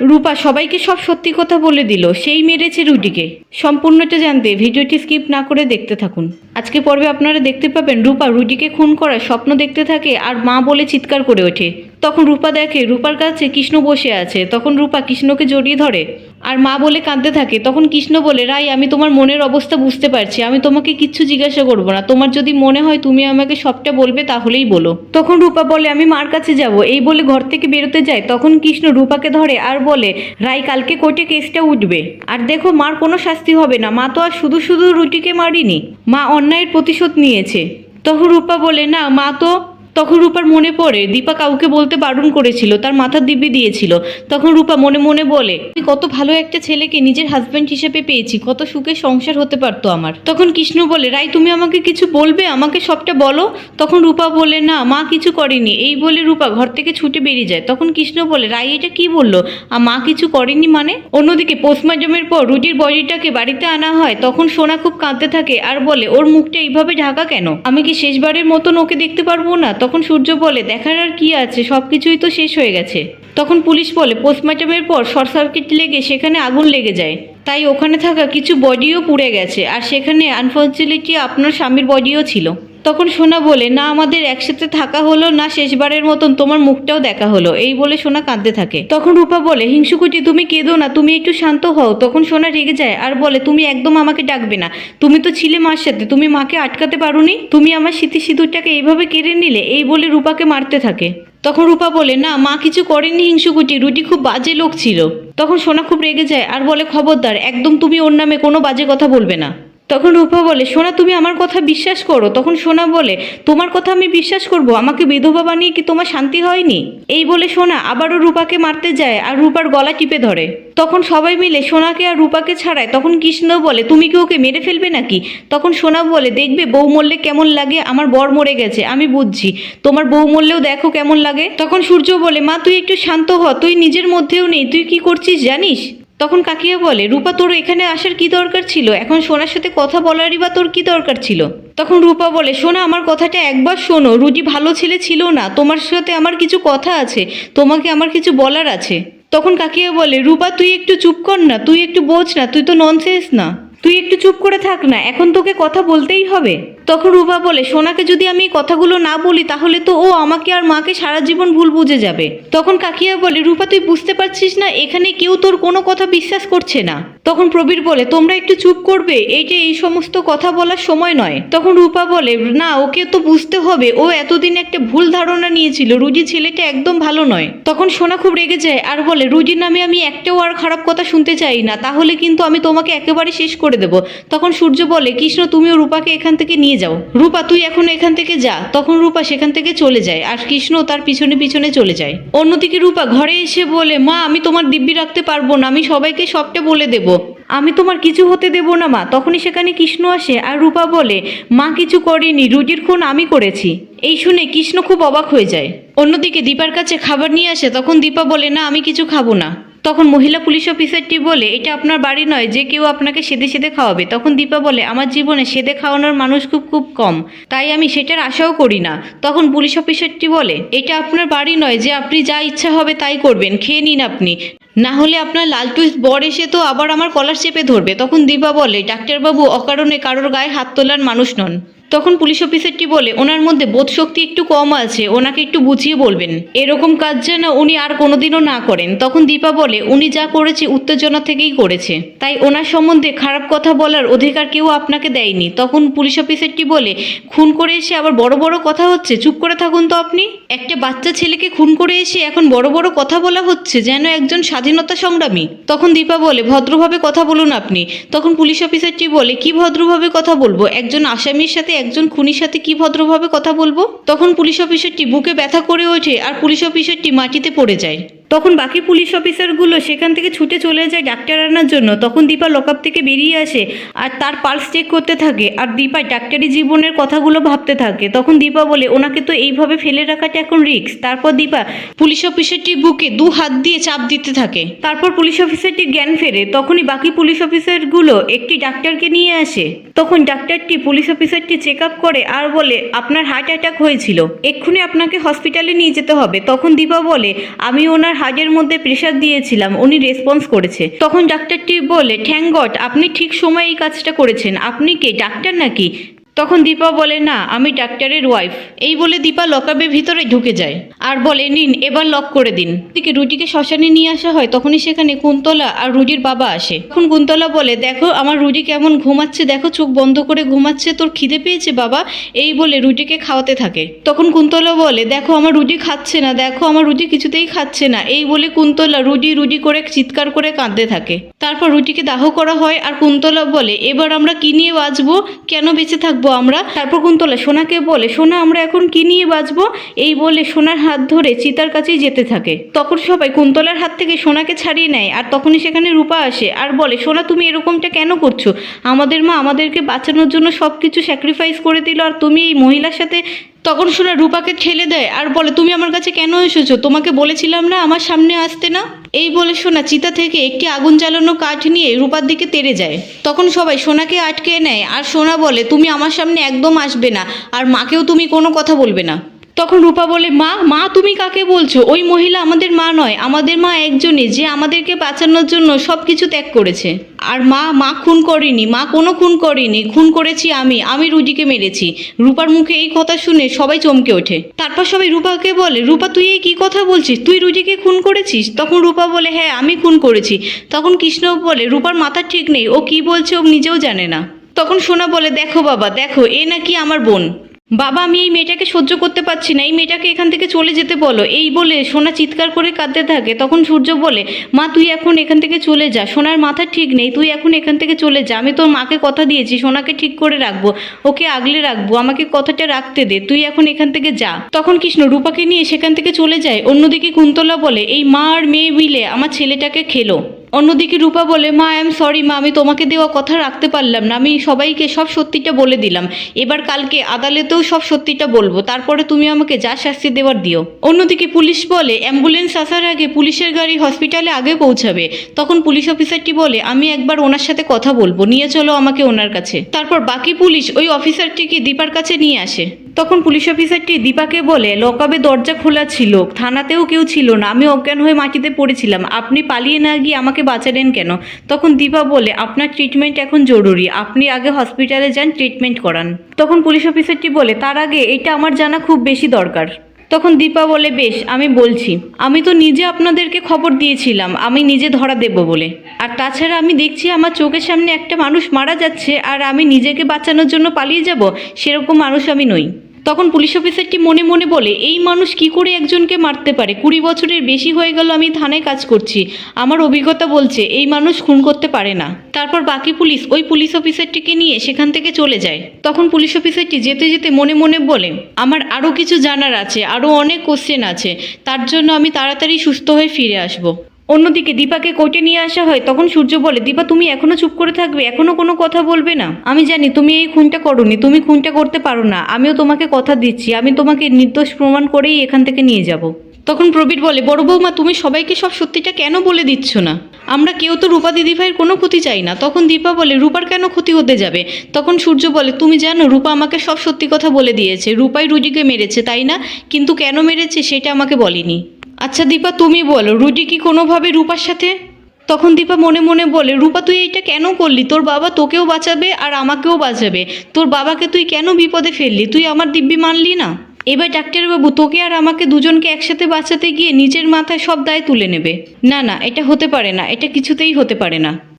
রূপা সবাইকে সব সত্যি কথা বলে দিল, সেই মেরেছে রুটিকে সম্পূর্ণটা জানতে ভিডিওটি স্কিপ না করে দেখতে থাকুন। আজকে পর্বে আপনারা দেখতে পাবেন রূপা রুটিকে খুন করার স্বপ্ন দেখতে থাকে আর মা বলে চিৎকার করে ওঠে। তখন রূপা দেখে, রূপার কাছে কৃষ্ণ বসে আছে, তখন রূপা কৃষ্ণকে জড়িয়ে ধরে। আর মা বলে কাঁদতে থাকে, তখন কৃষ্ণ বলে, রাই, আমি তোমার মনের অবস্থা বুঝতে পারছি, আমি তোমাকে কিচ্ছু জিজ্ঞাসা করব না। তোমার যদি মনে হয় তুমি আমাকে সবটা বলবে, তাহলেই বলো। তখন রূপা বলে, আমি মার কাছে যাব। এই বলে ঘর থেকে বেরোতে যায়। তখন কৃষ্ণ রূপাকে ধরে আর বলে, রাই, কালকে কোর্টে কেসটা উঠবে। আর দেখো, মার কোনো শাস্তি হবে না। মা তো আর শুধু শুধু রুটিকে মারিনি। মা অন্যায়ের প্রতিশোধ নিয়েছে। তখন রূপা বলে, না, মা তো তখন রূপার মনে পড়ে, দীপা কাউকে বলতে বারণ করেছিল, তার মাথার দিব্যি দিয়েছিল। তখন রূপা মনে মনে বলে, আমি কত ভালো একটা ছেলেকে নিজের হাজব্যান্ড হিসেবে পেয়েছি, কত সুখে সংসার হতে পারতো আমার। তখন কৃষ্ণ বলে, রাই, তুমি আমাকে কিছু বলবে? আমাকে সবটা বলো? তখন রূপা বলে, না, মা কিছু করেনি। এই বলে রূপা ঘর থেকে ছুটে বেরিয়ে যায়। তখন কৃষ্ণ বলে, রাই, এটা কি বলল? আর মা কিছু করেনি মানে? অন্যদিকে পোস্টমার্টমের পর রুটির বডিটাকে বাড়িতে আনা হয়। তখন সোনা খুব কাঁদতে থাকে আর বলে, ওর মুখটা এইভাবে ঢাকা কেন? আমি কি শেষবারের মতন ওকে দেখতে পারব না? তখন সূর্য বলে, দেখার আর কি আছে? সব কিছুই তো শেষ হয়ে গেছে। তখন পুলিশ বলে, পোস্টমার্টমের পর শর্ট সার্কিট লেগে সেখানে আগুন লেগে যায়। তাই ওখানে থাকা কিছু বডিও পুড়ে গেছে। আর সেখানে আনফর্চুনেটলি আপনার স্বামীর বডিও ছিল। তখন সোনা বলে, না, আমাদের একসাথে থাকা হলো না, শেষবারের মতন তোমার মুখটাও দেখা হলো। এই বলে সোনা কাঁদতে থাকে। তখন রূপা বলে, হিংসুকুটি, তুমি কেঁদো না, তুমি একটু শান্ত হও। তখন সোনা রেগে যায় আর বলে, তুমি একদম আমাকে ডাকবে না। তুমি তো ছিলে মার সাথে, তুমি মাকে আটকাতে পারোনি? তুমি আমার স্মৃতি সিঁদুরটাকে এইভাবে কেড়ে নিলে? এই বলে রূপাকে মারতে থাকে। তখন রূপা বলে, না, মা কিছু করেনি হিংসুকুটি, রুটি খুব বাজে লোক ছিল। তখন সোনা খুব রেগে যায় আর বলে, খবরদার, একদম তুমি ওর নামে কোনো বাজে কথা বলবে না। তখন রূপা বলে, সোনা, তুমি আমার কথা বিশ্বাস করো। তখন সোনা বলে, তোমার কথা আমি বিশ্বাস করব। আমাকে বিধবা বানিয়ে কি তোমার শান্তি হয়নি? এই বলে সোনা আবারও রূপাকে মারতে যায় আর রূপার গলা টিপে ধরে। তখন সবাই মিলে সোনাকে আর রূপাকে ছাড়ায় তখন কৃষ্ণ বলে, তুমি কি ওকে মেরে ফেলবে নাকি? তখন সোনা বলে, দেখবে বউ মরলে কেমন লাগে? আমার বর মরে গেছে, আমি বুঝছি। তোমার বউ মরলেও দেখো কেমন লাগে? তখন সূর্য বলে, মা, তুই একটু শান্ত হ, তুই নিজের মধ্যেও নেই, তুই কি করছিস জানিস? তখন কাকিয়া বলে, রূপা, তোর এখানে আসার কি দরকার ছিল? এখন সোনার সাথে কথা বলারই বা তোর কি দরকার ছিল? তখন রূপা বলে শোনা আমার কথাটা একবার শোনো। রুজি ভালো ছেলে ছিল না। তোমার সাথে আমার কিছু কথা আছে। তোমাকে আমার কিছু বলার আছে। তখন কাকিয়া বলে, রূপা, তুই একটু চুপ কর না। তুই একটু বোঝ না। তুই তো ননসেন্স না। তুই একটু চুপ করে থাক না। এখন তোকে কথা বলতেই হবে। তখন রূপা বলে, সোনাকে যদি আমি কথাগুলো না বলি, তাহলে তো ও আমাকে আর মাকে সারা জীবন ভুল বুঝে যাবে। তখন কাকিয়া বলে রূপা তুই বুঝতে পারছিস না, এখানে কেউ তোর কোনো কথা বিশ্বাস করছে না। তখন প্রবীর বলে, তোমরা একটু চুপ করবে, এইটা এই সমস্ত কথা বলার সময় নয়। তখন রূপা বলে, না, ওকে তো বুঝতে হবে, ও এতদিন একটা ভুল ধারণা নিয়েছিল, রুজি ছেলেটা একদম ভালো নয়। তখন সোনা খুব রেগে যায় আর বলে রুজির নামে আমি একটাও আর খারাপ কথা শুনতে চাই না, তাহলে কিন্তু আমি তোমাকে একেবারে শেষ করে দেব। তখন সূর্য বলে, কৃষ্ণ, তুমিও রূপাকে এখান থেকে নিয়ে যাও। রূপা, তুই এখন এখান থেকে যা। তখন রূপা সেখান থেকে চলে যায় আর কৃষ্ণ তার পিছনে পিছনে চলে যায়। অন্যদিকে রূপা ঘরে এসে বলে, মা, আমি তোমার দিব্যি রাখতে পারব না। আমি সবাইকে সবটা বলে দেব। আমি তোমার কিছু হতে দেব না, মা। তখনই সেখানে কৃষ্ণ আসে আর রূপা বলে, মা, কিছু করেনি। রুজির খুন আমি করেছি। এই শুনে কৃষ্ণ খুব অবাক হয়ে যায়। অন্যদিকে দীপার কাছে খাবার নিয়ে আসে। তখন দীপা বলে, না, আমি কিছু খাব না। তখন মহিলা পুলিশ অফিসারটি বলে, এটা আপনার বাড়ি নয়, যে কেউ আপনাকে সেদে সেদে খাওয়াবে। তখন দীপা বলে, আমার জীবনে সেদে খাওয়ানোর মানুষ খুব খুব কম, তাই আমি সেটার আশাও করি না। তখন পুলিশ অফিসারটি বলে, এটা আপনার বাড়ি নয়, যে আপনি যা ইচ্ছা হবে তাই করবেন, খেয়ে নিন আপনি। না হলে আপনার লাল টুইস্ট বর এসে তো আবার আমার কলার চেপে ধরবে। তখন দীপা বলে, ডাক্তারবাবু, অকারণে কারোর গায়ে হাত তোলার মানুষ নন। তখন পুলিশ অফিসারটি বলে, ওনার মধ্যে বোধ শক্তি একটু কম আছে, ওনাকে একটু বুঝিয়ে বলবেন। এরকম কাজ যেন উনি আর কোনোদিনও না করেন। তখন দীপা বলে, উনি যা করেছে উত্তেজনা থেকেই করেছে। তাই ওনার সম্বন্ধে খারাপ কথা বলার অধিকার কেউ আপনাকে দেয়নি। তখন পুলিশ অফিসারটি বলে, খুন করে এসে আবার বড় বড় কথা হচ্ছে? চুপ করে থাকুন তো আপনি। একটা বাচ্চা ছেলেকে খুন করে এসে এখন বড় বড় কথা বলা হচ্ছে, যেন একজন স্বাধীনতা সংগ্রামী? তখন দীপা বলে, ভদ্রভাবে কথা বলুন আপনি। তখন পুলিশ অফিসারটি বলে, কি ভদ্রভাবে কথা বলব? একজন আসামির সাথে একজন খুনির সাথে কি ভদ্রভাবে কথা বলব? তখন পুলিশ অফিসারটি বুকে ব্যথা করে ওঠে আর পুলিশ অফিসারটি মাটিতে পড়ে যায়। তখন বাকি পুলিশ অফিসারগুলো সেখান থেকে ছুটে চলে যায় ডাক্তার আনার জন্য। তখন দীপা লকআপ থেকে বেরিয়ে আসে আর তার পালস চেক করতে থাকে আর দীপা ডাক্তারি জীবনের কথাগুলো ভাবতে থাকে। তখন দীপা বলে, ওনাকে তো এইভাবে ফেলে রাখাটা এখন রিস্ক তারপর দীপা পুলিশ অফিসারটি বুকে দু হাত দিয়ে চাপ দিতে থাকে। তারপর পুলিশ অফিসারটি জ্ঞান ফেরে। তখনই বাকি পুলিশ অফিসারগুলো একটি ডাক্তারকে নিয়ে আসে। তখন ডাক্তারটি পুলিশ অফিসারটি চেক আপ করে আর বলে, আপনার হার্ট অ্যাটাক হয়েছিল। এক্ষুনি আপনাকে হসপিটালে নিয়ে যেতে হবে। তখন দীপা বলে, আমি ওনার হার্টের মধ্যে প্রেশার দিয়েছিলাম, উনি রেসপন্স করেছে। তখন ডাক্তারটি বলে, ঠ্যাংগট, আপনি ঠিক সময়ে এই কাজটা করেছেন। আপনি কে? ডাক্তার নাকি? তখন দীপা বলে, না, আমি ডাক্তারের ওয়াইফ এই বলে দীপা লকআপের ভিতরে ঢুকে যায়। আর বলে, নিন, এবার লক করে দিন। দিকে রুটিকে শ্মশানে নিয়ে আসা হয়, তখনই সেখানে কুন্তলা আর রুজির বাবা আসে। তখন কুন্তলা বলে, দেখো, আমার রুজি কেমন ঘুমাচ্ছে, দেখো, চোখ বন্ধ করে ঘুমাচ্ছে, তোর খিদে পেয়েছে বাবা? এই বলে রুটিকে খাওয়াতে থাকে। তখন কুন্তলা বলে, দেখো, আমার রুটি খাচ্ছে না, দেখো, আমার রুটি কিছুতেই খাচ্ছে না। এই বলে কুন্তলা রুডি রুডি করে চিৎকার করে কাঁদতে থাকে। তারপর রুটিকে দাহ করা হয় আর কুন্তলা বলে, এবার আমরা কি নিয়ে বাঁচবো? কেন বেঁচে থাকব আমরা। তারপর কুন্তলা, সোনাকে বলে, সোনা, আমরা এখন কি নিয়ে বাঁচবো এই বলে সোনার হাত ধরে চিতার কাছেই যেতে থাকে। তখন সবাই কুন্তলার হাত থেকে সোনাকে ছাড়িয়ে নেয়, আর তখনই সেখানে রূপা আসে, আর বলে, সোনা, তুমি এরকমটা কেন করছ? আমাদের মা আমাদেরকে বাঁচানোর জন্য সব কিছু স্যাক্রিফাইস করে দিল, আর তুমি এই মহিলার সাথে তখন সোনা রূপাকে ঠেলে দেয় আর বলে, তুমি আমার কাছে কেন এসেছ? তোমাকে বলেছিলাম না আমার সামনে আসতে না? এই বলে সোনা চিতা থেকে একটি আগুন জ্বালানো কাঠ নিয়ে রূপার দিকে তেড়ে যায়। তখন সবাই সোনাকে আটকে নেয় আর সোনা বলে, তুমি আমার সামনে একদম আসবে না, আর মাকেও তুমি কোনো কথা বলবে না। তখন রূপা বলে, মা মা, তুমি কাকে বলছো? ওই মহিলা আমাদের মা নয়, আমাদের মা একজনই যে আমাদেরকে বাঁচানোর জন্য সব কিছু ত্যাগ করেছে। আর মা মা খুন করেনি, মা কোনো খুন করেনি, খুন করেছি আমি আমি রুজিকে মেরেছি। রূপার মুখে এই কথা শুনে সবাই চমকে ওঠে। তারপর সবাই রূপাকে বলে, রূপা, তুই এই কি কথা বলছিস? তুই রুজিকে খুন করেছিস? তখন রূপা বলে হ্যাঁ আমি খুন করেছি। তখন কৃষ্ণ বলে, রূপার মাথা ঠিক নেই, ও কি বলছে ও নিজেও জানে না। তখন সোনা বলে, দেখো বাবা, দেখো, এ নাকি আমার বোন। বাবা, আমি এই মেয়েটাকে সহ্য করতে পারছি না। এই মেয়েটাকে এখান থেকে চলে যেতে বলো। এই বলে সোনা চিৎকার করে কাঁদতে থাকে। তখন সূর্য বলে, মা, তুই এখন এখান থেকে চলে যা। সোনার মাথা ঠিক নেই। তুই এখন এখান থেকে চলে যা। আমি তোর মাকে কথা দিয়েছি। সোনাকে ঠিক করে রাখব। ওকে আগলে রাখব। আমাকে কথাটা রাখতে দে। তুই এখন এখান থেকে যা। তখন কৃষ্ণ রূপাকে নিয়ে সেখান থেকে চলে যায়। অন্যদিকে কুন্তলা বলে, এই মা আর মেয়ে মিলে আমার ছেলেটাকে খেলো। অন্যদিকে রূপা বলে, মা আই এম সরি মা, আমি তোমাকে দেওয়া কথা রাখতে পারলাম না। আমি সবাইকে সব সত্যিটা বলে দিলাম। এবার কালকে আদালতেও সব সত্যিটা বলব। তারপরে তুমি আমাকে যা শাস্তি দেওয়ার দিও। অন্যদিকে পুলিশ বলে, অ্যাম্বুলেন্স আসার আগে পুলিশের গাড়ি হসপিটালে আগে পৌঁছাবে। তখন পুলিশ অফিসারটি বলে, আমি একবার ওনার সাথে কথা বলব। নিয়ে চলো আমাকে ওনার কাছে। তারপর বাকি পুলিশ ওই অফিসারটিকে দীপার কাছে নিয়ে আসে। তখন পুলিশ অফিসারটি দীপাকে বলে লকাবে দরজা খোলা ছিল। থানাতেও কেউ ছিল না। আমি অজ্ঞান হয়ে মাটিতে পড়েছিলাম। আপনি পালিয়ে না গিয়ে আমাকে বাঁচালেন কেন? তখন দীপা বলে, আপনার ট্রিটমেন্ট এখন জরুরি। আপনি আগে হসপিটালে যান ট্রিটমেন্ট করান। তখন পুলিশ অফিসারটি বলে, তার আগে এটা আমার জানা খুব বেশি দরকার। তখন দীপা বলে, বেশ, আমি বলছি। আমি তো নিজে আপনাদেরকে খবর দিয়েছিলাম, আমি নিজে ধরা দেব বলে। আর তাছাড়া আমি দেখছি আমার চোখের সামনে একটা মানুষ মারা যাচ্ছে, আর আমি নিজেকে বাঁচানোর জন্য পালিয়ে যাব, সেরকম মানুষ আমি নই। তখন পুলিশ অফিসারটি মনে মনে বলে, এই মানুষ কি করে একজনকে মারতে পারে? কুড়ি বছরের বেশি হয়ে গেল, আমি থানায় কাজ করছি। আমার অভিজ্ঞতা বলছে, এই মানুষ খুন করতে পারে না। তারপর বাকি পুলিশ ওই পুলিশ অফিসারটিকে নিয়ে সেখান থেকে চলে যায়। তখন পুলিশ অফিসারটি যেতে যেতে মনে মনে বলে, আমার আরও কিছু জানার আছে আরও অনেক কোশ্চেন আছে। তার জন্য আমি তাড়াতাড়ি সুস্থ হয়ে ফিরে আসব। অন্যদিকে দীপাকে কোর্টে নিয়ে আসা হয়, তখন সূর্য বলে, দীপা, তুমি এখনও চুপ করে থাকবে, এখনও কোনো কথা বলবে না। আমি জানি তুমি এই খুনটা করোনি, তুমি খুনটা করতে পারো না, আমিও তোমাকে কথা দিচ্ছি, আমি তোমাকে নির্দোষ প্রমাণ করেই এখান থেকে নিয়ে যাব। তখন প্রবীর বলে, বড় বৌমা, তুমি সবাইকে সব সত্যিটা কেন বলে দিচ্ছ না? আমরা কেউ তো রূপা দিদি ভাইয়ের কোনো ক্ষতি চাই না। তখন দীপা বলে, রূপার কেন ক্ষতি হতে যাবে? তখন সূর্য বলে, তুমি জানো, রূপা আমাকে সব সত্যি কথা বলে দিয়েছে। রূপাই রুজিকে মেরেছে, তাই না? কিন্তু কেন মেরেছে, সেটা আমাকে বলেনি। আচ্ছা দীপা, তুমি বলো রুডি কি কোনোভাবে রূপার সাথে? তখন দীপা মনে মনে বলে, রূপা, তুই এইটা কেন করলি? তোর বাবা তোকেও বাঁচাবে আর আমাকেও বাঁচাবে। তোর বাবাকে তুই কেন বিপদে ফেললি? তুই আমার দিব্যি মানলি না। এবার ডাক্তারবাবু, তোকে আর আমাকে দুজনকে একসাথে বাঁচাতে গিয়ে নিজের মাথায় সব দায় তুলে নেবে। না না, এটা হতে পারে না, এটা কিছুতেই হতে পারে না।